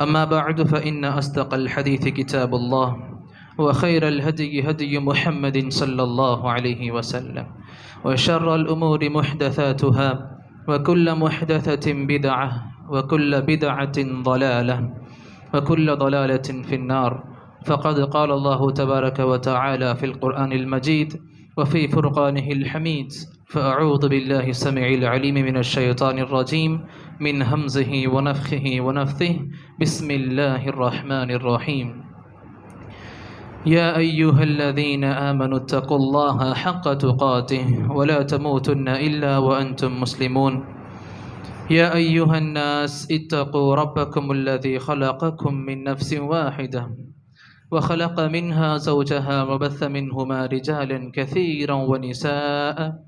أما بعد فإن أصدق الحديث كتاب الله وخير الهدي هدي محمد صلى الله عليه وسلم وشر الأمور محدثاتها وكل محدثة بدعة وكل بدعة ضلالة وكل ضلالة في النار فقد قال الله تبارك وتعالى في القرآن المجيد وفي فرقانه الحميد فأعوذ بالله السميع العليم من الشيطان الرجيم من همزه ونفخه ونفثه. بسم الله الرحمن الرحيم. يا أيها الذين آمنوا اتقوا الله حق تقاته ولا تموتن إلا وأنتم مسلمون. يا أيها الناس اتقوا ربكم الذي خلقكم من نفس واحدة وخلق منها زوجها وبث منهما رجالا كثيرا ونساء.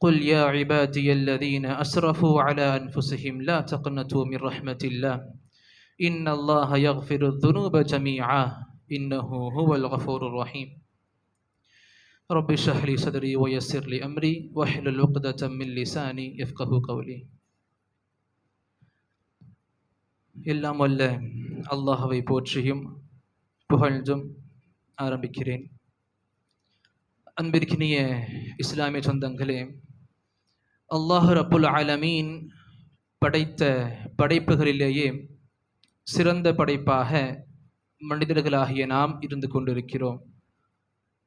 قل يا عبادي الذين أسرفوا على أنفسهم لا تقنطوا من رحمة الله إن الله يغفر الذنوب جميعا إنه هو الغفور الرحيم رب اشرح لي صدري ويسر لي أمري واحلل عقدة من لساني يفقه قولي எல்லாம் வல்ல அல்லாஹவை போற்றியும் புகழ்ந்தும் ஆரம்பிக்கிறேன் அன்பிற்கினிய இஸ்லாமிய சொந்தங்களே அல்லாஹு ரபுல் ஆலமீன் படைத்த படைப்புகளிலேயே சிறந்த படைப்பாக மனிதர்களாகிய நாம் இருந்து கொண்டிருக்கிறோம்.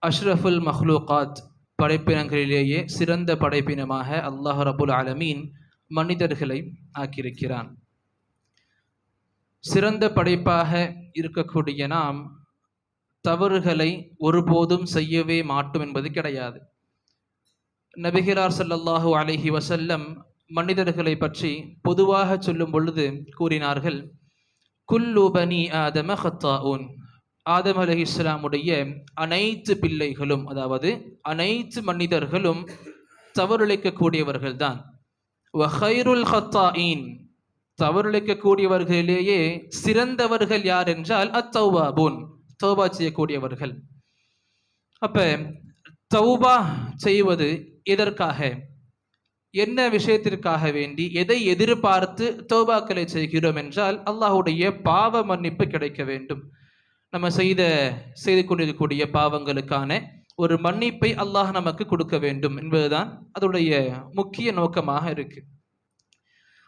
அஷ்ரஃபுல் மஹ்லூகாத் படைப்பினங்களிலேயே சிறந்த படைப்பினமாக அல்லாஹ் ரபுல் ஆலமீன் மனிதர்களை ஆக்கியிருக்கிறான். சிறந்த படைப்பாக இருக்கக்கூடிய நாம் தவறுகளை ஒருபோதும் செய்யவே மாட்டோம் என்பது கிடையாது. நபிகிரார் சல்லல்லாஹு அலைஹி வசல்லம் மனிதர்களை பற்றி பொதுவாக சொல்லும் பொழுது கூறினார்கள் குல்லு பனி ஆதம ஹத்தாவுன் ஆதம் அலி இஸ்லாமுடைய அனைத்து பிள்ளைகளும் அதாவது அனைத்து மனிதர்களும் தவறிழைக்கக்கூடியவர்கள் தான் வஹைருல் ஹத்தாயின் தவறிழைக்கக்கூடியவர்களிலேயே சிறந்தவர்கள் யார் என்றால் அத்தௌபாபூன் தௌபா செய்யக்கூடியவர்கள். அப்ப தௌபா செய்வது எதற்காக? என்ன விஷயத்திற்காக வேண்டி எதை எதிர்பார்த்து தோபாக்களை செய்கிறோம் என்றால் அல்லாஹுடைய பாவ மன்னிப்பு கிடைக்க வேண்டும். நம்ம செய்த செய்து கொண்டிருக்கக்கூடிய பாவங்களுக்கான ஒரு மன்னிப்பை அல்லாஹ் நமக்கு கொடுக்க வேண்டும் என்பதுதான் அதோடைய முக்கிய நோக்கமாக இருக்கு.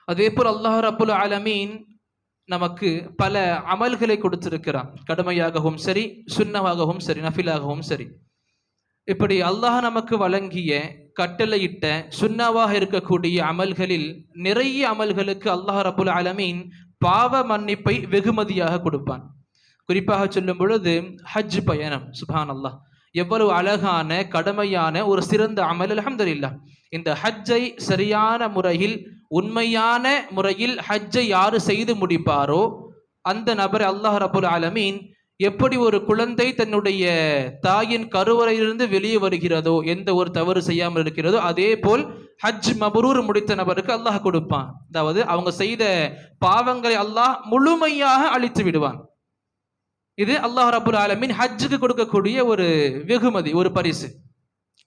அதே போல் அல்லாஹ் ரபுல் ஆலமீன் நமக்கு பல அமல்களை கொடுத்திருக்கிறான். கடுமையாகவும் சரி சுண்ணமாகவும் சரி நஃபிலாகவும் சரி. இப்படி அல்லாஹ் நமக்கு வழங்கிய கட்டளையிட்ட சுண்ணாவாக இருக்கக்கூடிய அமல்களில் நிறைய அமல்களுக்கு அல்லாஹ் ரபுல் அலமீன் பாவ மன்னிப்பை வெகுமதியாக கொடுப்பான். குறிப்பாக சொல்லும் பொழுது ஹஜ் பயணம் சுபான் அல்லாஹ் எவ்வளவு அழகான கடமையான ஒரு சிறந்த அமல் அலமதுல்லா இந்த ஹஜ்ஜை சரியான முறையில் உண்மையான முறையில் ஹஜ்ஜை யாரு செய்து முடிப்பாரோ அந்த நபர் அல்லாஹ் ரபுல் ஆலமீன் எப்படி ஒரு குழந்தை தன்னுடைய தாயின் கருவறையிலிருந்து வெளியே வருகிறதோ எந்த ஒரு தவறு செய்யாமல் இருக்கிறதோ அதே போல் ஹஜ் மபரூர் முடித்த நபருக்கு அல்லாஹ் கொடுப்பான். அதாவது அவங்க செய்த பாவங்களை அல்லாஹ் முழுமையாக அழித்து விடுவான். இது அல்லாஹ் ரபுல் ஆலமின் ஹஜ்ஜுக்கு கொடுக்கக்கூடிய ஒரு வெகுமதி ஒரு பரிசு.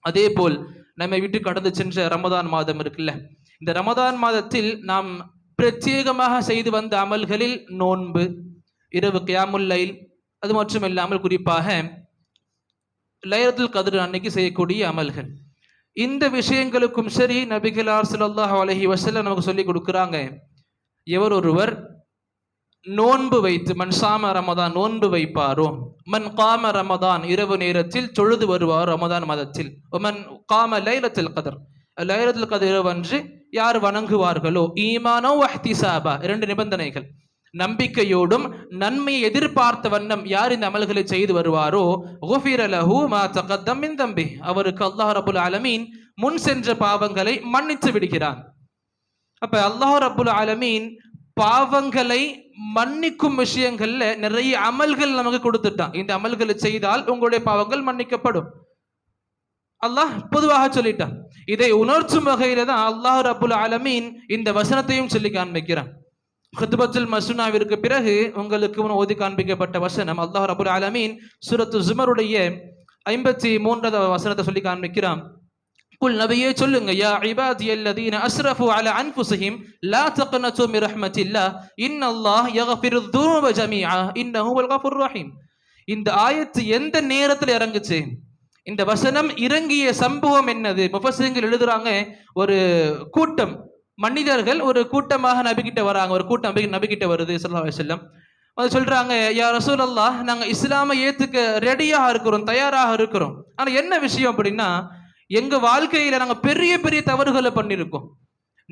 அதே போல் நம்ம விட்டு கடந்து சென்ற ரமதான் மாதம் இருக்குல்ல இந்த ரமதான் மாதத்தில் நாம் பிரத்யேகமாக செய்து வந்த அமல்களில் நோன்பு இரவு கியாமுல்லைல் அது மட்டும் இல்லாமல் குறிப்பாக லைரத்துல் கதிர் அன்னைக்கு செய்யக்கூடிய அமல்கள். இந்த விஷயங்களுக்கும் சரி நபிகளார் சுல்லாஹ் அலஹி வசல்ல நமக்கு சொல்லி கொடுக்குறாங்க. எவர் ஒருவர் நோன்பு வைத்து மண் சாம ரமதான் நோன்பு வைப்பாரோ? மன் காம ரமதான் இரவு நேரத்தில் தொழுது வருவார்? ரமதான் மதத்தில். மன் காம லைலத்தில் கதர். லைலத்தில் கதர் இரவு அன்று யார் வணங்குவார்களோ? ஈமானோ வஹ்திசாபா. இரண்டு நிபந்தனைகள். நம்பிக்கையோடும் நன்மையை எதிர்பார்த்த வண்ணம் யார் இந்த அமல்களை செய்து வருவாரோ? மா தம்பி. அவருக்கு அல்லாஹ் ரபுல் அலமீன் முன் சென்ற பாவங்களை மன்னித்து விடுகிறான். அப்ப அல்லாஹ் ரபுல் ஆலமீன் பாவங்களை மன்னிக்கும் விஷயங்கள்ல நிறைய அமல்கள் நமக்கு கொடுத்துட்டான். இந்த அமல்களை செய்தால் உங்களுடைய பாவங்கள் மன்னிக்கப்படும். அல்லாஹ் பொதுவாக சொல்லிட்டான். இதை உணர்த்தும் வகையில தான் அல்லாஹ் ரபுல் ஆலமீன் இந்த வசனத்தையும் சொல்லி காண்பிக்கிறான். ஹுத்பத்துல் மசுனாவிற்கு பிறகு உங்களுக்கு ஒதுக்கி ஓதி காண்பிக்கப்பட்ட வசனம் அல்லாஹ் ரபுல் ஆலமீன் சுரத்து ஜுமருடைய ஐம்பத்தி மூன்றாவது வசனத்தை சொல்லி காண்பிக்கிறான். குல் நபியே சொல்லுங்க யா இபாதி அல்லதீன அஸ்ரஃபு அல அன்ஃபுஸிஹிம் லா தக்னது மின் ரஹ்மத்தில்லாஹ் இன்னல்லாஹ் யக்ஃபிரு துனூப ஜமீஆ இன்னஹு வல் கஃபூர் ரஹீம். இந்த ஆயத்து எந்த நேரத்தில் இறங்குச்சு? இந்த வசனம் இறங்கிய சம்பவம் என்னது? முஃபஸிர்கள் எழுதுறாங்க ஒரு கூட்டம் மனிதர்கள் ஒரு கூட்டமாக நபிக்கிட்ட வராங்க. ஒரு கூட்டம் நபி நபிக்கிட்ட வருது சொல்லா செல்லம் அது சொல்றாங்க யா ரசூலல்லாஹ் நாங்கள் இஸ்லாமை ஏத்துக்க ரெடியாக இருக்கிறோம் தயாராக இருக்கிறோம். ஆனால் என்ன விஷயம் அப்படின்னா எங்க வாழ்க்கையில நாங்கள் பெரிய பெரிய தவறுகளை பண்ணியிருக்கோம்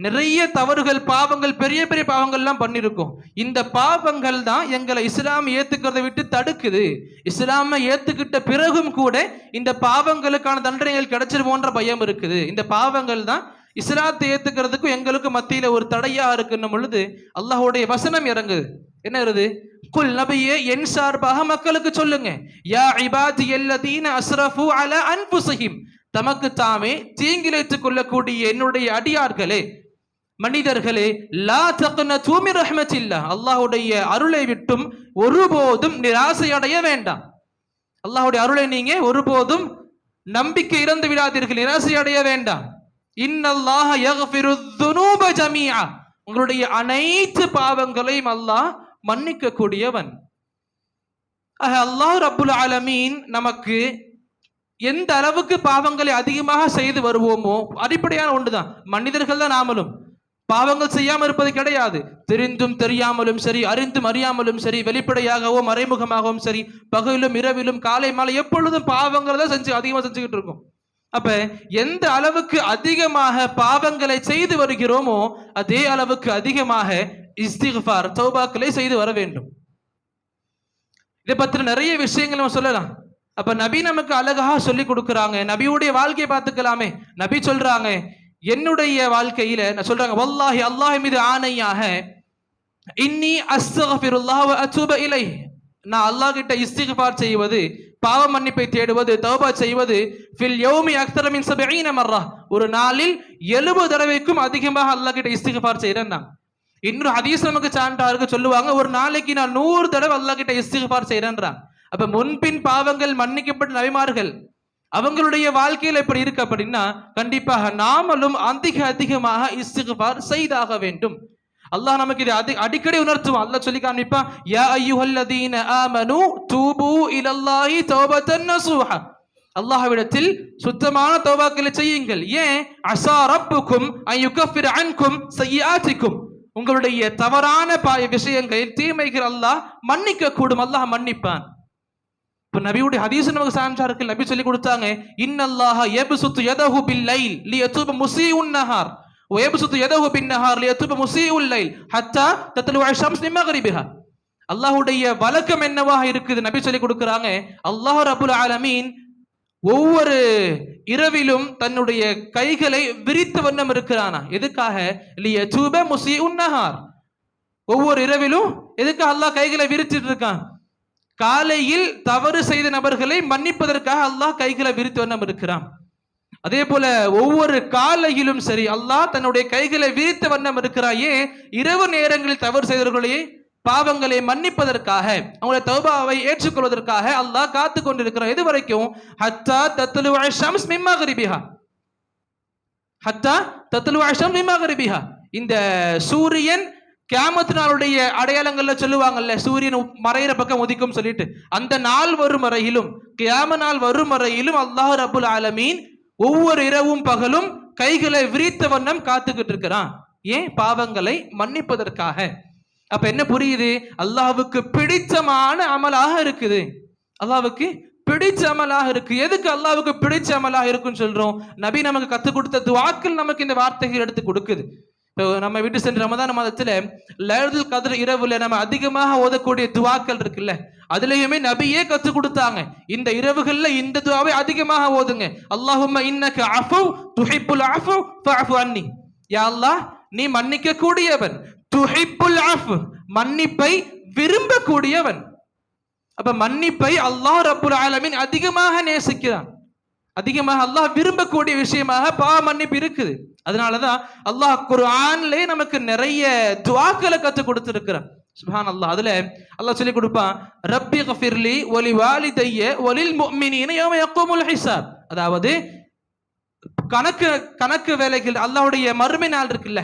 நிறைய தவறுகள் பாவங்கள் பெரிய பெரிய பாவங்கள்லாம் பண்ணியிருக்கோம் இந்த பாவங்கள் தான் எங்களை இஸ்லாம் ஏத்துக்கிறத விட்டு தடுக்குது. இஸ்லாமை ஏத்துக்கிட்ட பிறகும் கூட இந்த பாவங்களுக்கான தண்டனைகள் கிடைச்சிருமோன்ற பயம் இருக்குது. இந்த பாவங்கள் தான் இஸ்லாத்தை ஏத்துக்கிறதுக்கும் எங்களுக்கு மத்தியில ஒரு தடையா இருக்குன்னும் பொழுது அல்லாஹ்வுடைய வசனம் இறங்குது. என்ன வருது குல் நபியே என் சார்பாக மக்களுக்கு சொல்லுங்க. யா இபாதி எல்லதீன அஸ்ரஃபு அல அன்ஃபுஸிஹிம் தமக்கு தாமே தீங்கிழைத்துக் கொள்ளக்கூடிய என்னுடைய அடியார்களே மனிதர்களே லா தக்குன தூமி ரஹ்மத்தில்லா. அல்லாஹுடைய அருளை விட்டும் ஒருபோதும் நிராசை அடைய வேண்டாம். அல்லாஹுடைய அருளை நீங்க ஒருபோதும் நம்பிக்கை இறந்து விடாதீர்கள் நிராசை அடைய வேண்டாம். இன்னல்லாஹ யக்ஃபிரு துனூப ஜமீஆ உங்களுடைய அனைத்து பாவங்களையும் அல்லாஹ் மன்னிக்க கூடியவன் ஆக அல்லாஹ் ரப்புல் ஆலமீன் நமக்கு எந்த அளவுக்கு பாவங்களை அதிகமாக செய்து வருவோமோ அடிப்படையான ஒன்றுதான். மனிதர்கள் தான் நாமளும். பாவங்கள் செய்யாமல் இருப்பது கிடையாது. தெரிந்தும் தெரியாமலும் சரி அறிந்தும் அறியாமலும் சரி வெளிப்படையாகவோ மறைமுகமாகவும் சரி பகலிலும் இரவிலும் காலை மாலை எப்பொழுதும் பாவங்களை தான் செஞ்சு அதிகமாக செஞ்சுக்கிட்டு இருக்கோம். அப்ப எந்த அளவுக்கு அதிகமாக பாவங்களை செய்து வருகிறோமோ அதே அளவுக்கு அதிகமாக இஸ்திஃபார் தௌபாக்களை செய்து வர வேண்டும். இதை பத்தின நிறைய விஷயங்கள் நம்ம சொல்லலாம். அப்ப நபி நமக்கு அழகாக சொல்லி கொடுக்குறாங்க. நபியுடைய வாழ்க்கையை பார்த்துக்கலாமே. நபி சொல்றாங்க என்னுடைய வாழ்க்கையில நான் சொல்றாங்க வல்லாஹி அல்லாஹ் மீது ஆணையாக இன்னி அஸ்தகஃபிருல்லாஹ் அச்சூப இலை நான் அல்லாஹ் கிட்ட இஸ்திக்பார் செய்வது பாவ மன்னிப்பை தேடுவது தௌபா செய்வது ஃபில் யௌமி அக்தர மின் சபீன மர்ரா. ஒரு நாளில் எழுபது தடவைக்கும் அதிகமாக அல்லாஹ் கிட்ட இஸ்திக்பார் செய்றேன் நான். இன்னொரு ஹதீஸ் நமக்கு சான்றா இருக்கு சொல்லுவாங்க ஒரு நாளைக்கு நான் நூறு தடவை அல்லாஹ் கிட்ட இஸ்திக்பார் செய்றேன்றான் அப்ப முன்பின் பாவங்கள் மன்னிக்கப்பட்ட நபிமார்கள் அவங்களுடைய வாழ்க்கையில் எப்படி இருக்கு அப்படின்னா கண்டிப்பாக நாமளும் அதிக அதிகமாக இஸ்திகார் செய்தாக வேண்டும். அல்லாஹ் நமக்கு இதை அதி அடிக்கடி உணர்த்துவான். அல்லாஹ் சொல்லி காண்பிப்பான் யா ஐயுஹல்லதீன ஆமனு தூபு இலல்லாஹி தௌபத்தன் நசூஹா. அல்லாஹ்விடத்தில் சுத்தமான தௌபாக்களை செய்யுங்கள். ஏன்? அசா ரப்புக்கும் ஐ அன்கும் சய்யாத்திக்கும் உங்களுடைய தவறான பாய விஷயங்கள் தீமைகள் அல்லாஹ் மன்னிக்க கூடும் அல்லாஹ் மன்னிப்பான். இப்ப நபியுடைய ஹதீஸ் நமக்கு சான்றா இருக்கு. நபி சொல்லி கொடுத்தாங்க இன்னல்லாஹ யப்சுத்து யதஹு பில் லைல் லியதுப முஸீஉன் நஹார். ويبسط يده بالنهار ليتوب مسيء الليل حتى تطلع الشمس من مغربها அல்லாஹ்வுடைய வழக்கம் என்னவாக இருக்குது நபி சொல்லி கொடுக்குறாங்க அல்லாஹ் ரபுல் ஆலமீன் ஒவ்வொரு இரவிலும் தன்னுடைய கைகளை விரித்த வண்ணம் இருக்கிறானா எதுக்காக லியதுப முஸீஉன் நஹார் ஒவ்வொரு இரவிலும் எதுக்கு அல்லாஹ் கைகளை விரிச்சிட்டு இருக்கான் காலையில் தவறு செய்த நபர்களை மன்னிப்பதற்காக அல்லாஹ் கைகளை விரித்து வண்ணம் இருக்கிறான் அதே போல ஒவ்வொரு காலையிலும் சரி அல்லாஹ் தன்னுடைய கைகளை விரித்த வண்ணம் இருக்கிறாயே இரவு நேரங்களில் தவறு செய்தவர்களையே பாவங்களை மன்னிப்பதற்காக அவங்களுடைய தௌபாவை ஏற்றுக்கொள்வதற்காக அல்லாஹ் காத்து கொண்டிருக்கிறான் இது வரைக்கும் ஹத்தா தத்துலு ஷம்ஸ் மிம்மா கரிபிஹா ஹத்தா தத்துலு ஷம்ஸ் மிம்மா கரிபிஹா இந்த சூரியன் கியாமத்து நாளுடைய அடையாளங்கள்ல சொல்லுவாங்கல்ல சூரியன் மறையிற பக்கம் உதிக்கும் சொல்லிட்டு அந்த நாள் வரும் வரையிலும் கேம நாள் வரும் வரையிலும் அல்லாஹ் ரபுல் ஆலமீன் ஒவ்வொரு இரவும் பகலும் கைகளை விரித்த வண்ணம் காத்துக்கிட்டு இருக்கிறான். ஏன்? பாவங்களை மன்னிப்பதற்காக. அப்ப என்ன புரியுது? அல்லாவுக்கு பிடிச்சமான அமலாக இருக்குது. அல்லாவுக்கு பிடிச்ச அமலாக இருக்கு. எதுக்கு அல்லாவுக்கு பிடிச்ச அமலாக இருக்குன்னு சொல்றோம்? நபி நமக்கு கத்து கொடுத்த துவாக்கள் நமக்கு இந்த வார்த்தைகள் எடுத்து கொடுக்குது. நம்ம விட்டு சென்ற ரமதான மாதத்துல லைலத்துல் கதிர இரவுல நம்ம அதிகமாக ஓதக்கூடிய துவாக்கள் இருக்குல்ல அதுலயுமே நபியே கத்துக் கொடுத்தாங்க. இந்த இரவுகள்ல இந்த துவாவை அதிகமாக ஓதுங்க. அல்லாஹும்ம இன்னக்கு அஃபு துஹிப்புல் அஃபு ஃபஅஃபு அன்னி. யா அல்லாஹ் நீ மன்னிக்க கூடியவன் துஹிப்புல் அஃபு மன்னிப்பை விரும்பக்கூடியவன். அப்ப மன்னிப்பை அல்லாஹ் ரப்புல் ஆலமின் அதிகமாக நேசிக்கிறான். அதிகமாக அல்லாஹ் விரும்பக்கூடிய விஷயமாக பாவ மன்னிப்பு இருக்குது. அதனாலதான் அல்லாஹ் குர்ஆன்லயே நமக்கு நிறைய துவாக்களை கற்றுக் கொடுத்துருக்கிறான். சுஹான் அல்லாஹ் அதுல அல்லாஹ் சொல்லி கொடுப்பான் ரப்பி கஃபிர்லி ஒலி வாலிதைய ஒலில் முஃமினீன ஹிசாப் அதாவது கணக்கு கணக்கு வேலைகள் அல்லாவுடைய மறுமை நாள் இருக்குல்ல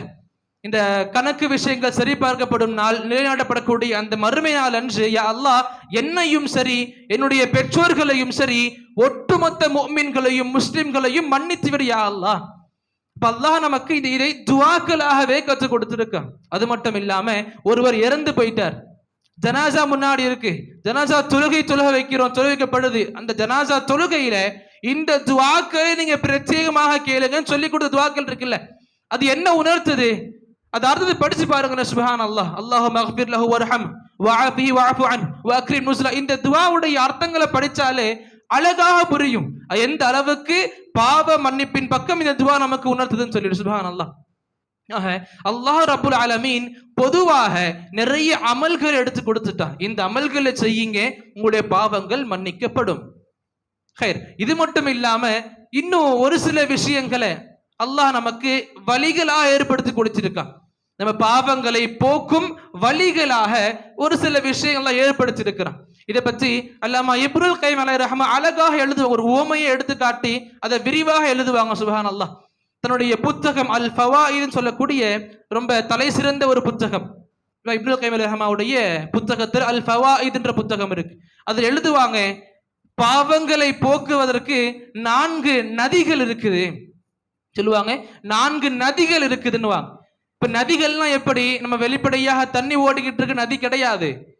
இந்த கணக்கு விஷயங்கள் சரி பார்க்கப்படும் நாள் நிலைநாட்டப்படக்கூடிய அந்த மறுமை நாள் அன்று யா அல்லாஹ் என்னையும் சரி என்னுடைய பெற்றோர்களையும் சரி ஒட்டுமொத்த முஃமின்களையும் முஸ்லிம்களையும் மன்னித்து விடு யா அல்லாஹ். இப்ப அல்லாஹ் நமக்கு இது இதை துவாக்களாகவே கற்றுக் கொடுத்திருக்கான் அது மட்டும் இல்லாம ஒருவர் இறந்து போயிட்டார். ஜனாசா முன்னாடி இருக்கு. ஜனாசா தொழுகை தொழுக வைக்கிறோம் தொழுவிக்கப்படுது அந்த ஜனாசா தொழுகையில இந்த துவாக்களை நீங்க பிரத்யேகமாக கேளுங்கன்னு சொல்லி கொடுத்த துவாக்கள் இருக்குல்ல. அது என்ன உணர்த்துது? அது அர்த்தத்தை படிச்சு பாருங்க சுபஹான் அல்லாஹ் அல்லாஹ் மக்பிர் லஹு வர்ஹம். வஅஃபி வஅஃபு அன். வஅக்ரிம் நுஸ்லா. இந்த துவாவுடைய அர்த்தங்களை படிச்சாலே அழகாக புரியும். எந்த அளவுக்கு பாவ மன்னிப்பின் பக்கம் இந்த துவா நமக்கு உணர்த்துதுன்னு சொல்லிடு சுபஹான் அல்லாஹ் ஆக அல்லாஹ் ரபுல் அலமீன் பொதுவாக நிறைய அமல்கள் எடுத்து கொடுத்துட்டான். இந்த அமல்களை செய்யுங்க உங்களுடைய பாவங்கள் மன்னிக்கப்படும். ஹைர் இது மட்டும் இல்லாம இன்னும் ஒரு சில விஷயங்களை அல்லாஹ் நமக்கு வழிகளாக ஏற்படுத்தி கொடுத்திருக்கான். நம்ம பாவங்களை போக்கும் வழிகளாக ஒரு சில விஷயங்கள்லாம் ஏற்படுத்தியிருக்கிறான். இதை பற்றி அல்லாமா இப்ருல் கைம் அலை ரஹ்மா அழகாக எழுது ஒரு ஓமையை எடுத்து காட்டி அதை விரிவாக எழுதுவாங்க சுபஹான் அல்லாஹ் தன்னுடைய புத்தகம் அல் ஃபவாயின்னு சொல்லக்கூடிய ரொம்ப தலை சிறந்த ஒரு புத்தகம். இப்னுல் கைம் அலை ரஹ்மாவுடைய புத்தகத்தில் அல் ஃபவாயித்ன்ற புத்தகம் இருக்கு. அதில் எழுதுவாங்க பாவங்களை போக்குவதற்கு நான்கு நதிகள் இருக்குது. சொல்லுவாங்க நான்கு நதிகள் இருக்குதுன்னுவாங்க. இப்ப நதிகள்லாம் எப்படி? நம்ம வெளிப்படையாக தண்ணி ஓடிக்கிட்டு இருக்கு நதி கிடையாது.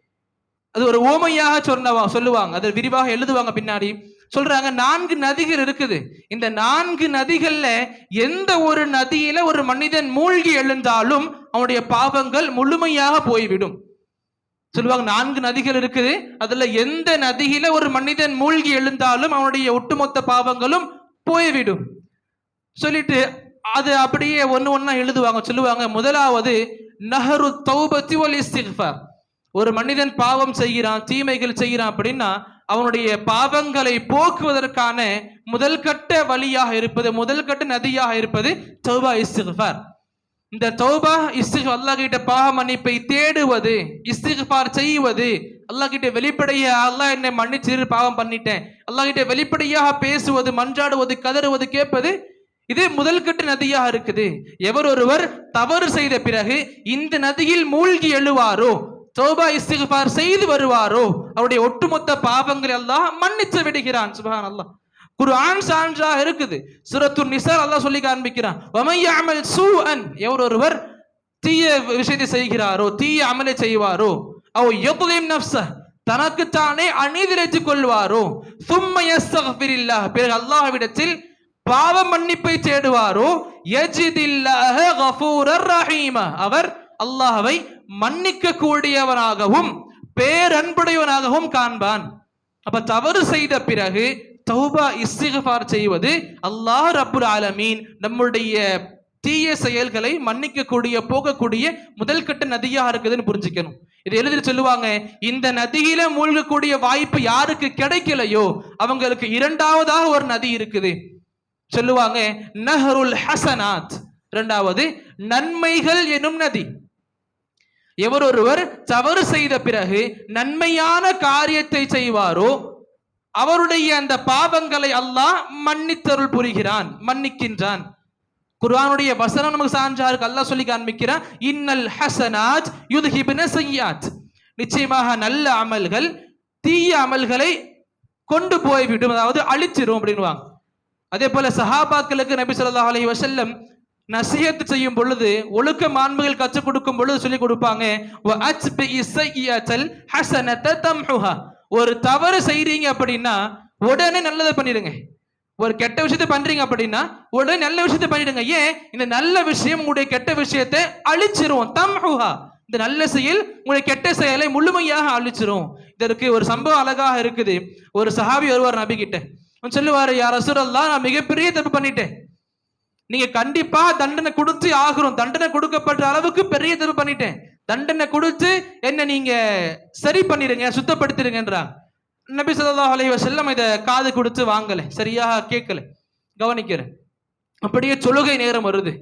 அது ஒரு ஓமையாக சொன்னவா சொல்லுவாங்க. அதை விரிவாக எழுதுவாங்க பின்னாடி. சொல்றாங்க நான்கு நதிகள் இருக்குது. இந்த நான்கு நதிகள்ல எந்த ஒரு நதியில ஒரு மனிதன் மூழ்கி எழுந்தாலும் அவனுடைய பாவங்கள் முழுமையாக போய்விடும். சொல்லுவாங்க நான்கு நதிகள் இருக்குது. அதுல எந்த நதியில ஒரு மனிதன் மூழ்கி எழுந்தாலும் அவனுடைய ஒட்டுமொத்த பாவங்களும் போய்விடும். சொல்லிட்டு அது அப்படியே ஒன்று ஒன்றா எழுதுவாங்க சொல்லுவாங்க. முதலாவது நஹரு தௌபத்தி ஒல் இஸ்திஃபார் ஒரு மனிதன் பாவம் செய்கிறான் தீமைகள் செய்கிறான் அப்படின்னா அவனுடைய பாவங்களை போக்குவதற்கான முதல் கட்ட வழியாக இருப்பது முதல் கட்ட நதியாக இருப்பது தௌபா இஸ்திஃபார் இந்த தௌபா இஸ்திக் அல்லாஹ் கிட்ட பாவ மன்னிப்பை தேடுவது இஸ்திஃபார் செய்வது அல்லாஹ் கிட்ட வெளிப்படையாக அல்லாஹ் என்னை மன்னிச்சிரு பாவம் பண்ணிட்டேன். அல்லாஹ் கிட்ட வெளிப்படையாக பேசுவது மன்றாடுவது கதறுவது கேட்பது இது முதல் கட்ட நதியாக இருக்குது. எவர் ஒருவர் தவறு செய்த பிறகு இந்த நதியில் மூழ்கி எழுவாரோ தோபா இஸ்திகார் செய்து வருவாரோ அவருடைய ஒட்டுமொத்த பாவங்களை எல்லாம் மன்னித்து விடுகிறான் சுபஹான் அல்லாஹ் குர்ஆன் சான்றாக இருக்குது. சூரத்து நிசார் அல்லாஹ் சொல்லி காண்பிக்கிறான். வமையாமல் சூஅன் எவர் ஒருவர் தீய விஷயத்தை செய்கிறாரோ தீய அமலை செய்வாரோ அவ் யக்லிம் நப்ச தனக்குத்தானே அநீதிரைத்துக் கொள்வாரோ சும்ம பிறகு அல்லாஹ்விடத்தில் பாவ மன்னிப்பை தேடுவாரோ? யஜிதில்லாஹ கஃபூரர் ரஹீம. அவர் அல்லாஹவை மன்னிக்க கூடியவனாகவும் பேரன்புடையவனாகவும் காண்பான். அப்ப தவறு செய்த பிறகு தௌபா இஸ்திஃபார் செய்வது அல்லாஹ் ரப்புல் ஆலமீன் நம்முடைய தீய செயல்களை மன்னிக்கக்கூடிய போகக்கூடிய முதல் கட்ட நதியாக இருக்குதுன்னு புரிஞ்சுக்கணும். இது எழுதி சொல்லுவாங்க இந்த நதியில மூழ்கக்கூடிய வாய்ப்பு யாருக்கு கிடைக்கலையோ அவங்களுக்கு இரண்டாவதாக ஒரு நதி இருக்குது. சொல்லுவாங்க நஹருல் ஹசனாத். இரண்டாவது நன்மைகள் எனும் நதி. எவர் ஒருவர் தவறு செய்த பிறகு நன்மையான காரியத்தை செய்வாரோ அவருடைய அந்த பாவங்களை அல்லாஹ் மன்னித்தருள் புரிகிறான் மன்னிக்கின்றான். குர்ஆனுடைய வசனம் நமக்கு சான்றா இருக்கு அல்லாஹ் சொல்லி காண்பிக்கிறான் இன்னல் ஹசனாத் யுதுஹிபின செய்யாத் நிச்சயமாக நல்ல அமல்கள் தீய அமல்களை கொண்டு போய்விடும் அதாவது அழிச்சிரும் அப்படின்னுவாங்க. அதே போல சஹாபாக்களுக்கு நபி சொல்லா அலி வசல்லம் நசியத்து செய்யும் பொழுது ஒழுக்க மாண்புகள் கற்றுக் கொடுக்கும் பொழுது சொல்லி கொடுப்பாங்க ஒரு தவறு செய்றீங்க அப்படின்னா உடனே நல்லதை பண்ணிடுங்க. ஒரு கெட்ட விஷயத்தை பண்றீங்க அப்படின்னா உடனே நல்ல விஷயத்தை பண்ணிடுங்க. ஏன்? இந்த நல்ல விஷயம் உங்களுடைய கெட்ட விஷயத்தை அழிச்சிரும். தம்ஹுஹா. இந்த நல்ல செயல் உங்களுடைய கெட்ட செயலை முழுமையாக அழிச்சிரும். இதற்கு ஒரு சம்பவம் அழகாக இருக்குது. ஒரு சஹாபி வருவார் நபி கிட்ட அவன் சொல்லுவாரு யார் ரசூலல்லாஹ் நான் மிகப்பெரிய தப்பு பண்ணிட்டேன். நீங்க கண்டிப்பா தண்டனை கொடுத்து ஆகிறோம் தண்டனை கொடுக்கப்பட்ட அளவுக்கு பெரிய தப்பு பண்ணிட்டேன். தண்டனை கொடுத்து என்ன நீங்க சரி பண்ணிடுங்க சுத்தப்படுத்திடுங்கன்றாங்க நபி ஸல்லல்லாஹு அலைவ செல்லம் இதை காது கொடுத்து வாங்கல சரியாக கேட்கல. கவனிக்கிறேன். அப்படியே தொழுகை நேரம் வருது.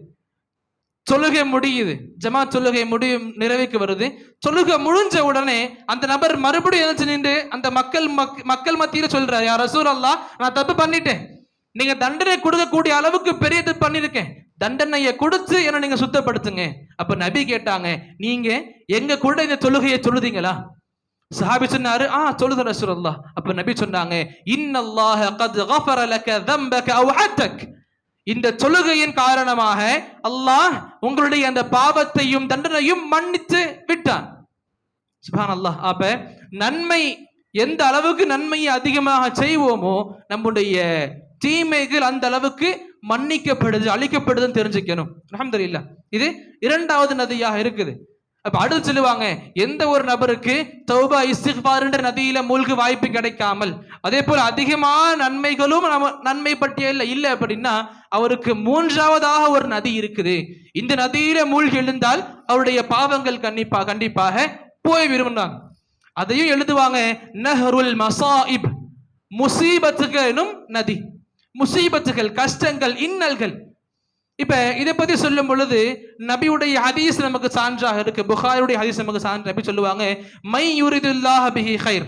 தொழுகை முடியுது. ஜமா தொழுகை முடியும் நிறைவுக்கு வருது. தொழுகை முடிஞ்ச உடனே அந்த நபர் மறுபடியும் எழுச்சி நின்று அந்த மக்கள் மக்- மக்கள் மத்தியில சொல்றாரு யார் ரசூல் நான் தப்பு பண்ணிட்டேன். நீங்க தண்டனை கொடுக்கக்கூடிய அளவுக்கு பெரிய தப்பு பண்ணிருக்கேன். தண்டனையை கொடுத்து என்ன நீங்க சுத்தப்படுத்துங்க. அப்ப நபி கேட்டாங்க நீங்க எங்க கூட இந்த தொழுகையை சொல்லுதீங்களா? சஹாபி சொன்னாரு ஆ சொல்லுது ரசூலுல்லாஹ். அப்ப நபி சொன்னாங்க இன்னல்லாஹ கத் கஃபர லக தம்பக அவ ஹத்தக் இந்த தொழுகையின் காரணமாக அல்லாஹ் உங்களுடைய அந்த பாவத்தையும் தண்டனையும் மன்னித்து விட்டான். சுபான் அல்லாஹ் அப்ப நன்மை எந்த அளவுக்கு நன்மையை அதிகமாக செய்வோமோ நம்முடைய தீமைகள் அந்த அளவுக்கு மன்னிக்கப்படுது அழிக்கப்படுதுன்னு தெரிஞ்சுக்கணும். அல்ஹம்துலில்லாஹ். இது இரண்டாவது நதியாக இருக்குது. அப்ப அடுத்து சொல்லுவாங்க எந்த ஒரு நபருக்கு தௌபா இஸ்திக்பார்ன்ற நதியில மூழ்கு வாய்ப்பு கிடைக்காமல் அதே போல அதிகமான நன்மைகளும் நம்ம நன்மை பட்டியலில் இல்லை அப்படின்னா அவருக்கு மூன்றாவதாக ஒரு நதி இருக்குது. இந்த நதியில மூழ்கி எழுந்தால் அவருடைய பாவங்கள் கண்டிப்பா கண்டிப்பாக போய் விரும்பினாங்க அதையும் எழுதுவாங்க நஹருல் மசாஇப் முசீபத்துகளும் நதி. முசீபத்துகள் கஷ்டங்கள் இன்னல்கள். இப்போ இதை பற்றி சொல்லும் பொழுது நபியுடைய ஹதீஸ் நமக்கு சான்றாக இருக்கு. புகாருடைய ஹதீஸ் நமக்கு சான்று நபி சொல்லுவாங்க மை யூரிதுல்லாஹ் பிஹி ஹைர்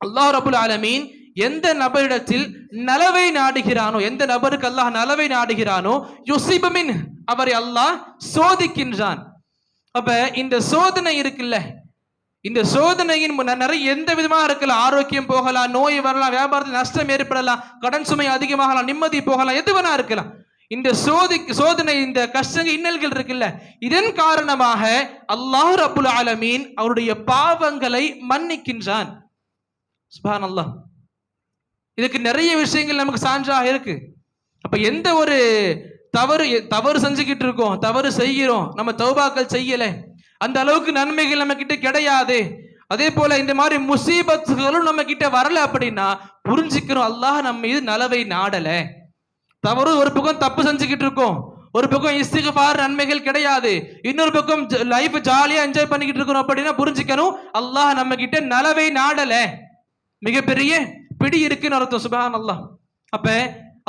அல்லாஹ் ரபுல் ஆலமீன் எந்த நபரிடத்தில் நலவை நாடுகிறானோ எந்த நபருக்கு அல்லாஹ் நலவை நாடுகிறானோ யுசிபமின் அவரை அல்லாஹ் சோதிக்கின்றான். அப்ப இந்த சோதனை இருக்குல்ல இந்த சோதனையின் நிறைய எந்த விதமா இருக்கலாம். ஆரோக்கியம் போகலாம் நோய் வரலாம் வியாபாரத்தில் நஷ்டம் ஏற்படலாம் கடன் சுமை அதிகமாகலாம் நிம்மதி போகலாம் எது வேணா இருக்கலாம். இந்த சோதி சோதனை இந்த கஷ்டங்கள் இன்னல்கள் இருக்குல்ல இதன் காரணமாக அல்லாஹ் ரபுல் ஆலமீன் அவருடைய பாவங்களை மன்னிக்கின்றான். சுபான் அல்லாஹ் இதுக்கு நிறைய விஷயங்கள் நமக்கு சான்றாக இருக்கு. அப்ப எந்த ஒரு தவறு தவறு செஞ்சுக்கிட்டு இருக்கோம் தவறு செய்கிறோம் நம்ம தௌபாக்கள் செய்யல அந்த அளவுக்கு நன்மைகள் நம்ம கிட்ட கிடையாது. அதே போல இந்த மாதிரி முசீபத்துகளும் நம்ம கிட்ட வரல அப்படின்னா புரிஞ்சுக்கிறோம் அல்லாஹ் நம்ம மீது நலவை நாடலை. தவறு ஒரு பக்கம் தப்பு செஞ்சுக்கிட்டு இருக்கோம் ஒரு பக்கம் இஸ்திகபார் நன்மைகள் கிடையாது. இன்னொரு பக்கம் லைஃப் ஜாலியா என்ஜாய் பண்ணிக்கிட்டு இருக்கிறோம் அப்படின்னா புரிஞ்சுக்கணும். அல்லாஹ் நம்ம கிட்ட நலவை நாடல. மிகப்பெரிய பிடி இருக்குன்னு அர்த்தம் சுபான் அல்லாஹ் அப்ப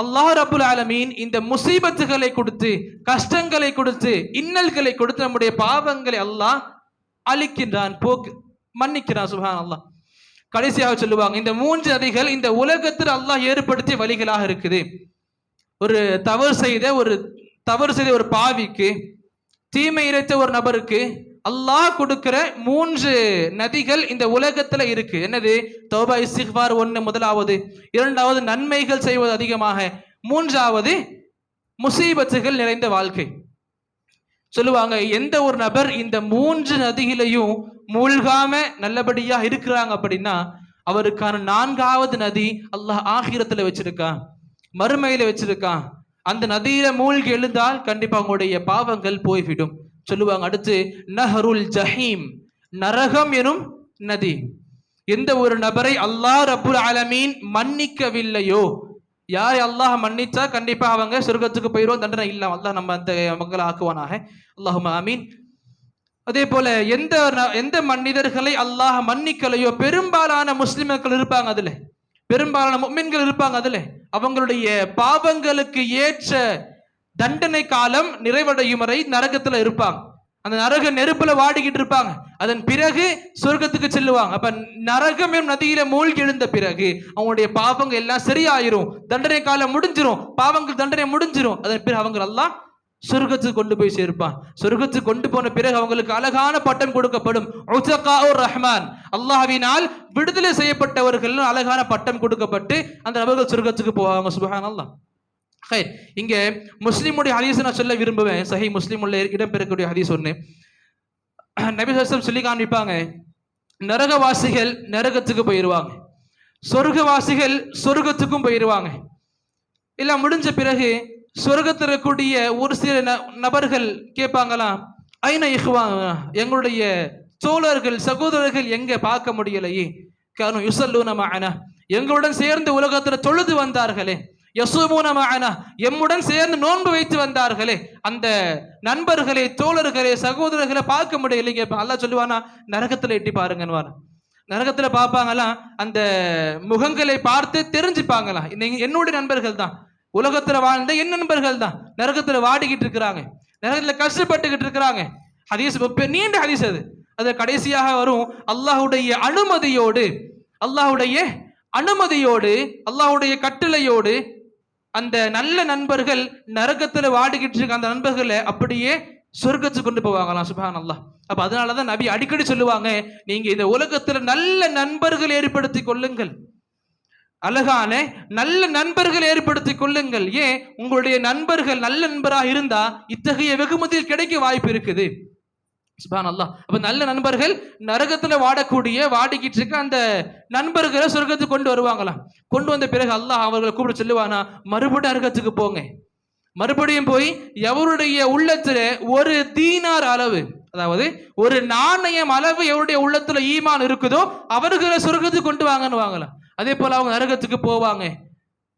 அல்லாஹ் ரபுல் ஆலமீன் இந்த முசீபத்துகளை கொடுத்து கஷ்டங்களை கொடுத்து இன்னல்களை கொடுத்து நம்முடைய பாவங்களை அல்லாஹ் அழிக்கின்றான் போக்கு மன்னிக்கிறான் சுபான் அல்லாஹ் கடைசியாக சொல்லுவாங்க இந்த மூன்று நதிகள் இந்த உலகத்தில் அல்லாஹ் ஏற்படுத்திய வழிகளாக இருக்குது. ஒரு தவறு செய்த ஒரு தவறு செய்த ஒரு பாவிக்கு தீமை இறைத்த ஒரு நபருக்கு அல்லாஹ் கொடுக்கிற மூன்று நதிகள் இந்த உலகத்துல இருக்கு. என்னது? தௌபா இஸ்திக்பார் ஒன்று முதலாவது. இரண்டாவது நன்மைகள் செய்வது அதிகமாக. மூன்றாவது முசீபத்துகள் நிறைந்த வாழ்க்கை. சொல்லுவாங்க எந்த ஒரு நபர் இந்த மூன்று நதிகளையும் மூழ்காம நல்லபடியா இருக்கிறாங்க அப்படின்னா அவருக்கான நான்காவது நதி அல்லாஹ் ஆகிரத்துல வச்சிருக்கான் மறுமையில வச்சிருக்கான். அந்த நதியில மூழ்கி எழுந்தால் கண்டிப்பா உங்களுடைய பாவங்கள் போய்விடும். சொல்லுவாங்க அடுத்து நஹருல் ஜஹீம். நரகம் எனும் நதி. எந்த ஒரு நபரை அல்லாஹ் ரபுல் ஆலமீன் மன்னிக்கவில்லையோ யார் அல்லாஹ் மன்னிச்சா கண்டிப்பா அவங்க சொர்க்கத்துக்கு போயிடுவோம் தண்டனை இல்லை அல்லாஹ் நம்ம அந்த மக்களை ஆக்குவானாக. அல்லாஹு ஆமீன். அதே போல எந்த ந- எந்த மனிதர்களை அல்லாஹ் மன்னிக்கலையோ பெரும்பாலான முஸ்லிம்கள் இருப்பாங்க அதுல. பெரும்பாலான முஃமின்கள் இருப்பாங்க அதுல. அவங்களுடைய பாவங்களுக்கு ஏற்ற தண்டனை காலம் நிறைவடையும் வரை நரகத்துல இருப்பாங்க. அந்த நரக நெருப்புல வாடிக்கிட்டு இருப்பாங்க. அதன் பிறகு சொர்க்கத்துக்கு செல்லுவாங்க. அப்ப நரகம் நதியில மூழ்கி எழுந்த பிறகு அவங்களுடைய பாவங்கள் எல்லாம் சரியாயிரும். தண்டனை காலம் முடிஞ்சிரும். பாவங்கள் தண்டனை முடிஞ்சிரும். அதன் பிறகு அவங்க எல்லாம் சொர்க்கத்துக்கு கொண்டு போய் சேர்ப்பான். சொர்க்கத்துக்கு கொண்டு போன பிறகு அவங்களுக்கு அழகான பட்டம் கொடுக்கப்படும். ரஹ்மான். அல்லாஹ்வினால் விடுதலை செய்யப்பட்டவர்கள் அழகான பட்டம் கொடுக்கப்பட்டு அந்த நபர்கள் சொர்க்கத்துக்கு போவாங்க. சுபஹான் அல்லாஹ் ஹைர் இங்க முஸ்லீமுடைய ஹதீஸ் நான் சொல்ல விரும்புவேன். சஹி முஸ்லீம் உள்ள இடம்பெறக்கூடிய ஹதீஸ் ஒன்று நபி சொல்லி காண்பிப்பாங்க. நரகவாசிகள் நரகத்துக்கு போயிடுவாங்க சொர்க்கவாசிகள் சொர்க்கத்துக்கும் போயிடுவாங்க எல்லாம் முடிஞ்ச பிறகு சொர்க்கத்தில் இருக்கக்கூடிய ஒரு சில ந- நபர்கள் கேட்பாங்களாம் ஐநா இஹ்வா? எங்களுடைய சோழர்கள் சகோதரர்கள் எங்க பார்க்க முடியலையே? காரணம் யுசல்லூன மஅனா. எங்களுடன் சேர்ந்து உலகத்துல தொழுது வந்தார்களே. யசூமூன மஅனா. எம்முடன் சேர்ந்து நோன்பு வைத்து வந்தார்களே. அந்த நண்பர்களே தோழர்களே சகோதரர்களை பார்க்க முடியலை கேட்பா அல்லாஹ் சொல்லுவானா? நரகத்துல எட்டி பாருங்கன்னு நரகத்துல பார்ப்பாங்களாம். அந்த முகங்களை பார்த்து தெரிஞ்சுப்பாங்களாம். என்னுடைய நண்பர்கள் தான். உலகத்துல வாழ்ந்த என் நண்பர்கள் தான். நரகத்துல வாடிக்கிட்டு இருக்கிறாங்க. நரகத்துல கஷ்டப்பட்டுக்கிட்டு இருக்கிறாங்க. ஹதீஸ் நீண்ட ஹதீஸ் அது. அது கடைசியாக வரும். அல்லாஹுடைய அனுமதியோடு அல்லாஹுடைய அனுமதியோடு அல்லாஹ்வுடைய கட்டளையோடு அந்த நல்ல நண்பர்கள் நரகத்துல வாடிக்கிட்டு இருக்க அந்த நண்பர்களை அப்படியே சொர்க்கத்துக்கு கொண்டு போவாங்களாம் சுபான் அல்லாஹ் அப்ப அதனாலதான் நபி அடிக்கடி சொல்லுவாங்க நீங்க இந்த உலகத்துல நல்ல நண்பர்கள் ஏற்படுத்தி கொள்ளுங்கள். அழகான நல்ல நண்பர்கள் ஏற்படுத்தி கொள்ளுங்கள். ஏன்? உங்களுடைய நண்பர்கள் நல்ல நண்பராக இருந்தா இத்தகைய வெகுமதியில் கிடைக்க வாய்ப்பு இருக்குது. சுபான் அப்ப நல்ல நண்பர்கள் நரகத்துல வாடக்கூடிய வாடிக்கிட்டு இருக்க அந்த நண்பர்களை சொர்க்கத்துக்கு கொண்டு வருவாங்களாம் கொண்டு வந்த பிறகு அல்லாஹ் அவர்களை கூப்பிட சொல்லுவானா? மறுபடியும் நரகத்துக்கு போங்க. மறுபடியும் போய் எவருடைய உள்ளத்துல ஒரு தீனார் அளவு அதாவது ஒரு நாணயம் அளவு எவருடைய உள்ளத்துல ஈமான் இருக்குதோ அவர்களை சொர்க்கத்துக்கு கொண்டு வாங்கன்னு வாங்கலாம். அதே போல் அவங்க நரகத்துக்கு போவாங்க.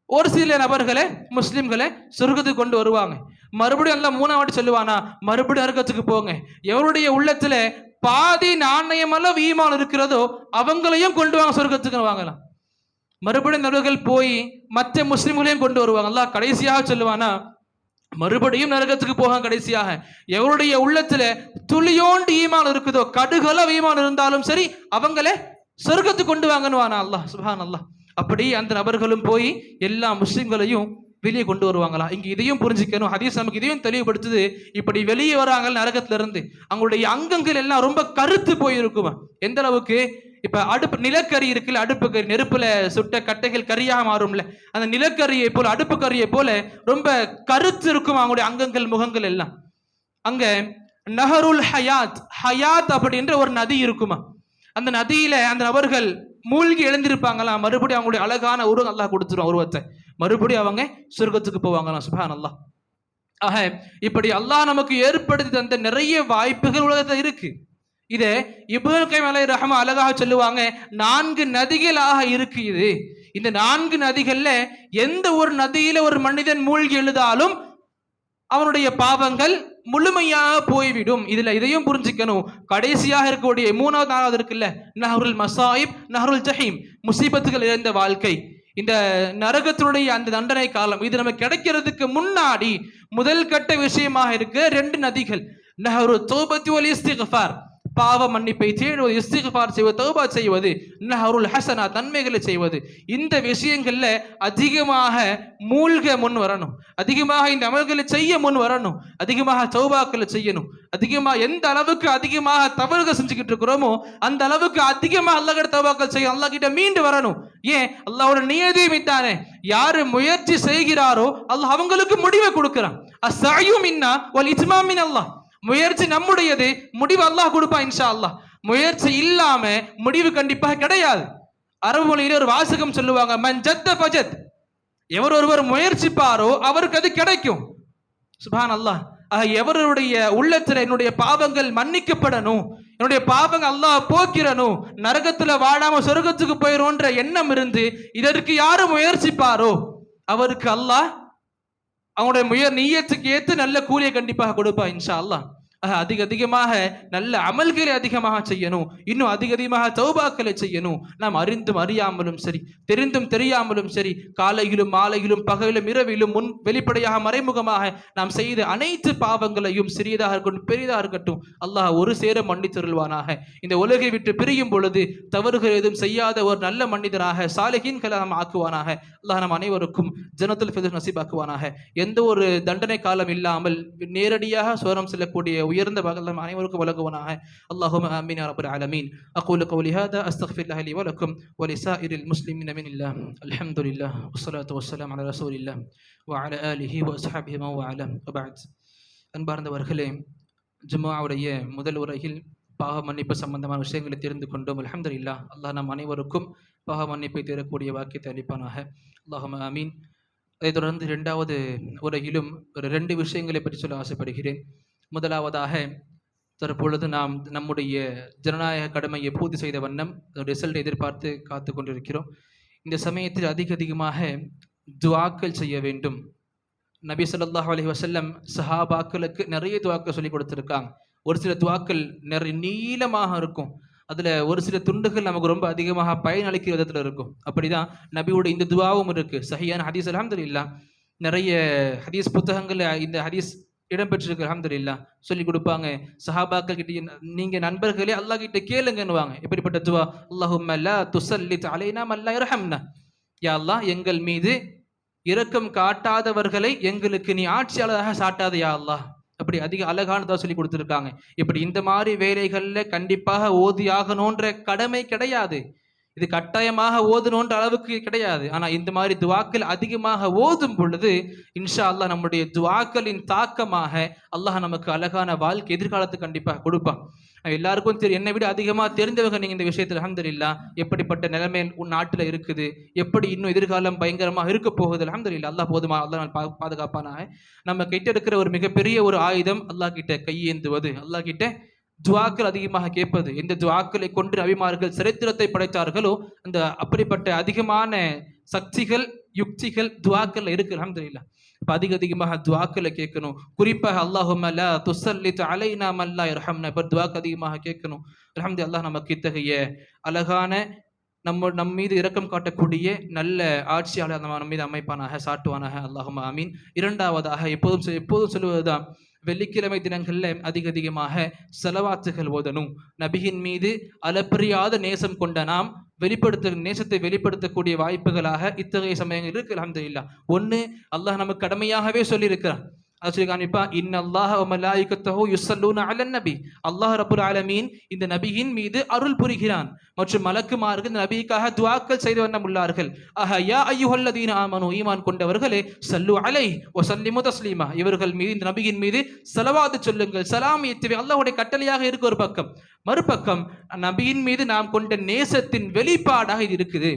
ஒரு சில நபர்களை முஸ்லீம்களை சொர்க்கத்துக்கு கொண்டு வருவாங்க. மறுபடியும் எல்லாம் மூணாவது சொல்லுவானா மறுபடியும் நரகத்துக்கு போங்க. எவருடைய உள்ளத்துல பாதி நாணயமெல்லாம் அளவு ஈமான் இருக்கிறதோ அவங்களையும் கொண்டு வாங்க சொர்க்கத்துக்கு வாங்கலாம். மறுபடியும் நபர்கள் போய் மற்ற முஸ்லீம்களையும் கொண்டு வருவாங்க. எல்லாம் கடைசியாக சொல்லுவானா மறுபடியும் நரகத்துக்கு போக கடைசியாக. எவருடைய உள்ளத்துல துளியோண்டு ஈமான் இருக்குதோ கடுகளவு ஈமான் இருந்தாலும் சரி அவங்களே சொர்க்கத்துக்கு கொண்டு வாங்கன்னு அல்லாஹ்? சுப்ஹான் அல்லாஹ் அப்படி அந்த நபர்களும் போய் எல்லா முஸ்லிம்களையும் வெளியே கொண்டு வருவாங்களா? இங்க இதையும் புரிஞ்சுக்கணும். ஹதீஸ் நமக்கு இதையும் தெளிவுபடுத்துது. இப்படி வெளியே வராங்க நரகத்துல இருந்து அவங்களுடைய அங்கங்கள் எல்லாம் ரொம்ப கருத்து போயிருக்குமா? எந்த அளவுக்கு? இப்ப அடுப்பு நிலக்கரி இருக்குல்ல அடுப்பு கறி நெருப்புல சுட்ட கட்டைகள் கரியாக மாறும்ல. அந்த நிலக்கரியை போல அடுப்பு கரியை போல ரொம்ப கருத்து இருக்கும் அவங்களுடைய அங்கங்கள் முகங்கள் எல்லாம்? அங்க நஹருல் ஹயாத் ஹயாத் அப்படின்ற ஒரு நதி இருக்குமா? அந்த நதியில அந்த நபர்கள் மூழ்கி எழுந்திருப்பாங்களாம் மறுபடியும் அவங்களுடைய அழகான உருவம் நல்லா கொடுத்துரும் உருவத்தை. மறுபடியும் அவங்க சொர்க்கத்துக்கு போவாங்களாம் சுபான் அல்லா ஆக இப்படி அல்லாஹ் நமக்கு ஏற்படுத்தி தந்த நிறைய வாய்ப்புகள் உலகத்தில் இருக்கு. இது இப்னு கை அலை ரஹமா அழகாக சொல்லுவாங்க நான்கு நதிகளாக இருக்கு இது. இந்த நான்கு நதிகள்ல எந்த ஒரு நதியில ஒரு மனிதன் மூழ்கி எழுதாலும் அவனுடைய பாவங்கள் முழுமையாக போய்விடும். இதுல இதையும் புரிஞ்சுக்கணும். கடைசியாக இருக்கக்கூடிய மூணாவது நாலாவது இருக்குல்ல? நஹருல் மசாயிப் நஹருல் ஜஹீம். முசீபத்துகள் இழந்த வாழ்க்கை. இந்த நரகத்தினுடைய அந்த தண்டனை காலம் இது நமக்கு கிடைக்கிறதுக்கு முன்னாடி முதல் கட்ட விஷயமாக இருக்க ரெண்டு நதிகள். நஹரு தோபத்தி ஒலி இஸ்திகஃபார். பாவ மன்னிப்பை தேடுவது இஸ்திகார் செய்வது தௌபா செய்வது நஹருல் ஹசனா நன்மைகளை செய்வது. இந்த விஷயங்கள்ல அதிகமாக மூழ்க முன் வரணும். அதிகமாக இந்த அமல்களை செய்ய முன் வரணும். அதிகமாக தௌபாக்களை செய்யணும். அதிகமாக எந்த அளவுக்கு அதிகமாக தவறுகள் செஞ்சுக்கிட்டு இருக்கிறோமோ அந்த அளவுக்கு அதிகமாக அல்லாஹ் தவாக்கள் செய்யும் அல்லா கிட்ட மீண்டு வரணும். ஏன்? அல்லாவோட நியதியும் இத்தானே யாரு முயற்சி செய்கிறாரோ அல்லாஹ் அவங்களுக்கு முடிவை கொடுக்கிறான். அசாயும் இன்னா ஒல் இத்மாமின் அல்லாஹ். முயற்சி நம்முடையது. முடிவு அல்லாஹ் கொடுப்பான் இன்ஷா அல்லாஹ் முயற்சி இல்லாம முடிவு கண்டிப்பாக கிடையாது. அரபு மொழியில ஒரு வாசகம் சொல்லுவாங்க மன் ஜத்த எவர் ஒருவர் முயற்சிப்பாரோ அவருக்கு அது கிடைக்கும். சுபான் அல்லாஹ் ஆக எவருடைய உள்ளத்துல என்னுடைய பாவங்கள் மன்னிக்கப்படணும் என்னுடைய பாவங்கள் அல்லாஹ் போக்கிறனும் நரகத்துல வாழாம சொர்க்கத்துக்கு போயிடும்ன்ற எண்ணம் இருந்து இதற்கு யாரும் முயற்சிப்பாரோ? அவருக்கு அல்லாஹ் அவங்களுடைய முயற் நீயத்துக்கு ஏத்து நல்ல கூலியை கண்டிப்பாக கொடுப்பா இன்ஷா அல்லாஹ். அதிக அதிகமாக நல்ல அமல்களை அதிகமாக செய்யணும். இன்னும் அதிக அதிகமாக தௌபாக்களை செய்யணும். நாம் அறிந்தும் அறியாமலும் சரி தெரிந்தும் தெரியாமலும் சரி காலையிலும் மாலையிலும் பகலிலும் இரவிலும் முன் வெளிப்படையாக மறைமுகமாக நாம் செய்த அனைத்து பாவங்களையும் சிறியதாக இருக்கட்டும் பெரியதாக இருக்கட்டும் அல்லாஹ் ஒரு சேர மன்னித்தருள்வானாக. இந்த உலகை விட்டு பிரியும் பொழுது தவறுகள் எதுவும் செய்யாத ஒரு நல்ல மனிதனாக சாலகீன்களை நாம் ஆக்குவானாக. அல்லாஹ் நம் அனைவருக்கும் ஜனத்துல் நசீபாக்குவானாக. எந்த ஒரு தண்டனை காலம் இல்லாமல் நேரடியாக சோரம் செல்லக்கூடிய உயர்ந்த பகல் நம் அனைவருக்கும் வழங்குவனாக அல்லாஹும் ஆமீன் யா ரப்பல் ஆலமீன் أقول قولي هذا أستغفر الله لي ولكم ولسائر المسلمين من الله الحمد لله والصلاة والسلام على رسول الله وعلى آله وأصحابه من وعلى وبعد அன்பார்ந்தவர்களே ஜும்மாவுடைய முதல் உரையில் பாவ மன்னிப்பு சம்பந்தமான விஷயங்களை தெரிந்து கொண்டோம் அல்ஹம்துலில்லா அல்லாஹ் நம் அனைவருக்கும் பாவ மன்னிப்பை தரக்கூடிய வாக்கியத்தை அளிப்பானாக அல்லாஹும் ஆமீன் அதைத் தொடர்ந்து இரண்டாவது உரையிலும் ஒரு ரெண்டு விஷயங்களை பற்றி சொல்ல ஆசைப்படுகிறேன் முதலாவதாக தற்பொழுது நாம் நம்முடைய ஜனநாயக கடமையை பூர்த்தி செய்த வண்ணம் ரிசல்ட் எதிர்பார்த்து காத்து கொண்டிருக்கிறோம். இந்த சமயத்தில் அதிக அதிகமாக துவாக்கள் செய்ய வேண்டும். நபி ஸல்லல்லாஹு அலி வசல்லம் சஹாபாக்களுக்கு நிறைய துவாக்கள் சொல்லி கொடுத்துருக்காங்க. ஒரு சில துவாக்கள் நிறைய நீளமாக இருக்கும். அதில் ஒரு சில துண்டுகள் நமக்கு ரொம்ப அதிகமாக பயனளிக்கிற விதத்தில் இருக்கும். அப்படிதான் நபியோட இந்த துவாவும் இருக்குது சஹியான ஹதீஸ் அல்ஹம்துலில்லாஹ் நிறைய ஹதீஸ் புத்தகங்களில் இந்த ஹதீஸ் இடம்பெற்றிருக்கு இல்லா சொல்லி கொடுப்பாங்க. சஹாபாக்கள் கிட்ட நீங்க நண்பர்களே அல்லாஹ் கிட்ட கேளுங்கன்னுவாங்க. எப்படிப்பட்ட துவா? அல்லாஹும் அல்லா துஸல்லித் அலைனா அல்லா இரஹம்னா யா அல்லாஹ் எங்கள் மீது இரக்கம் காட்டாதவர்களை எங்களுக்கு நீ ஆட்சியாளராக சாட்டாத யா அல்லாஹ். அப்படி அதிக அழகானதா சொல்லி கொடுத்துருக்காங்க. இப்படி இந்த மாதிரி வேலைகள்ல கண்டிப்பாக ஓதி ஆகணுன்ற கடமை கிடையாது. இது கட்டாயமாக ஓதணுன்ற அளவுக்கு கிடையாது. ஆனால் இந்த மாதிரி துவாக்கள் அதிகமாக ஓதும் பொழுது இன்ஷா அல்லாஹ் நம்முடைய துவாக்களின் தாக்கமாக அல்லாஹ் நமக்கு அழகான வாழ்க்கை எதிர்காலத்துக்கு கண்டிப்பாக கொடுப்பான். எல்லாருக்கும் தெரியும் என்னை விட அதிகமாக தெரிந்தவங்க நீங்கள் இந்த விஷயத்தில் அலமதுல்லா எப்படிப்பட்ட நிலைமை உன் நாட்டில் இருக்குது எப்படி இன்னும் எதிர்காலம் பயங்கரமாக இருக்க போகுது அலமதுல்லா அல்லாஹ் போதுமா அல்லாஹ் பா பாதுகாப்பானாக. நம்ம கிட்ட இருக்கிற ஒரு மிகப்பெரிய ஒரு ஆயுதம் அல்லாஹ் கிட்ட கையேந்துவது அல்லாஹ் கிட்ட துவாக்கள் அதிகமாக கேட்பது. எந்த துவாக்களை கொண்டு நபிமார்கள் சரித்திரத்தை படைத்தார்களோ அந்த அப்படிப்பட்ட அதிகமான சக்திகள் யுக்திகள் துவாக்கள் இருக்கு அலமதுல்லா இப்ப அதிக அதிகமாக துவாக்களை கேட்கணும். குறிப்பாக அல்லாஹும்ம லா துஸல்லித் அலைனா மல்லா இரஹம்னா இப்போ துவாக்கு அதிகமாக கேட்கணும். அலமது அல்லாஹ் நமக்கு இத்தகைய அழகான நம்ம நம் மீது இரக்கம் காட்டக்கூடிய நல்ல ஆட்சியாளர் நம்ம மீது அமைப்பானாக சாட்டுவானாக. அல்லாஹும் ஆமீன். இரண்டாவதாக எப்போதும் எப்போதும் சொல்லுவதுதான் வெள்ளிக்கிழமை தினங்களில் அதிக அதிகமாக செலவாத்துகள் ஓதணும். நபியின் மீது அளப்பறியாத நேசம் கொண்ட நாம் வெளிப்படுத்த நேசத்தை வெளிப்படுத்தக்கூடிய வாய்ப்புகளாக இத்தகைய சமயங்கள் இருக்கு அலமது இல்லா ஒன்று அல்லாஹ் நமக்கு கடமையாகவே சொல்லியிருக்கிறான். அதை சொல்லி காமிப்பா இன் அல்லாஹ் மலாயிகத்தஹு யுஸல்லூன அலன் நபி. அல்லாஹ் ரப்புல் ஆலமீன் இந்த நபியின் மீது அருள் புரிகிறான். மற்றும் மலக்குமார்கள் இந்த நபிக்காக துவாக்கள் செய்து வண்ணம் உள்ளார்கள். ஆஹா யா ஐயுஹல்லதீன ஆமனு. ஈமான் கொண்டவர்களே சல்லு அலை ஓ சல்லிமு தஸ்லீமா. இவர்கள் மீது இந்த நபியின் மீது செலவாது சொல்லுங்கள். சலாம் ஏத்துவே அல்லாஹுடைய கட்டளையாக இருக்கு ஒரு பக்கம். மறுபக்கம் நபியின் மீது நாம் கொண்ட நேசத்தின் வெளிப்பாடாக இது இருக்குது.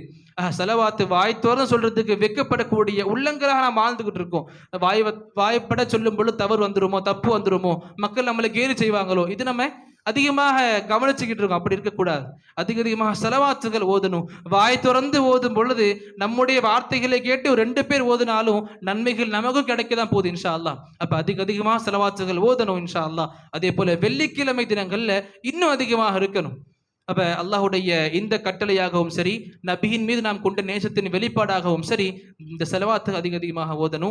செலவாத்து வாய் திறந்து சொல்றதுக்கு வெக்கப்படக்கூடிய உள்ளங்களாக நாம் வாழ்ந்துகிட்டு இருக்கோம். வாய் வாய்ப்பட சொல்லும் பொழுது தவறு வந்துருமோ தப்பு வந்துருமோ மக்கள் நம்மளை கேலி செய்வாங்களோ இது நம்ம அதிகமாக கவனிச்சுக்கிட்டு இருக்கோம். அப்படி இருக்கக்கூடாது. அதிக அதிகமாக செலவாத்துகள் ஓதணும். வாய் திறந்து ஓதும் பொழுது நம்முடைய வார்த்தைகளை கேட்டு ரெண்டு பேர் ஓதினாலும் நன்மைகள் நமக்கும் கிடைக்க தான் போகுது இன்ஷா அல்லா அப்போ அதிக அதிகமாக செலவாத்துகள் ஓதணும் இன்ஷா அல்லா அதே போல வெள்ளிக்கிழமை தினங்களில் இன்னும் அதிகமாக இருக்கணும். அப்ப அல்லாஹுடைய இந்த கட்டளையாகவும் சரி நபியின் மீது நாம் கொண்ட நேசத்தின் வெளிப்பாடாகவும் சரி இந்த செலவாத்து அதிக அதிகமாக ஓதணும்.